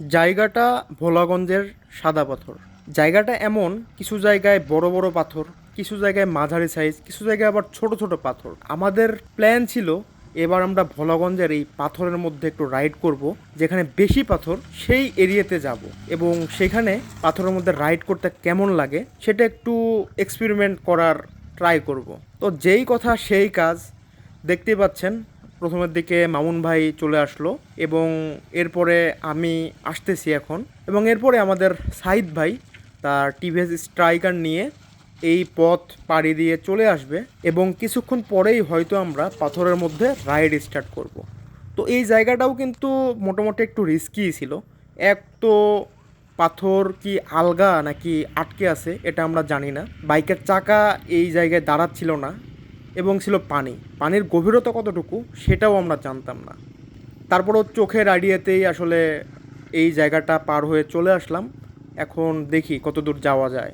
জায়গাটা ভোলাগঞ্জের সাদা পাথর। জায়গাটা এমন, কিছু জায়গায় বড় বড় পাথর, কিছু জায়গায় মাঝারি সাইজ কিছু জায়গায় আবার ছোট ছোট পাথর। আমাদের প্ল্যান ছিল, এবার আমরা ভোলাগঞ্জের এই পাথরের মধ্যে একটু রাইড করব, যেখানে বেশি পাথর, সেই এরিয়াতে যাব এবং সেখানে পাথরের মধ্যে রাইড করতে কেমন লাগে, সেটা একটু এক্সপেরিমেন্ট করার ট্রাই করব। তো যেই কথা, সেই কাজ, দেখতেই পাচ্ছেন প্রথমের দিকে মামুন ভাই চলে আসলো এবং এরপরে আমি আসতেছি এখন। এবং এরপরে আমাদের সাইদ ভাই তার টিভিএস স্ট্রাইকার নিয়ে এই পথ পাড়ি দিয়ে চলে আসবে এবং কিছুক্ষণ পরেই হয়তো আমরা পাথরের মধ্যে রাইড স্টার্ট করব। তো এই জায়গাটাও কিন্তু মোটামুটি একটু রিস্কি ছিল। এক তো পাথর কি আলগা নাকি আটকে আছে এটা আমরা জানি না। বাইকের চাকা এই জায়গায় দাঁড়াচ্ছিল না। এবং ছিল পানি। পানির গভীরতা কতটুকু সেটাও আমরা জানতাম না। তারপরও চোখের আইডিয়াতেই আসলে এই জায়গাটা পার হয়ে চলে আসলাম। এখন দেখি কত দূর যাওয়া যায়।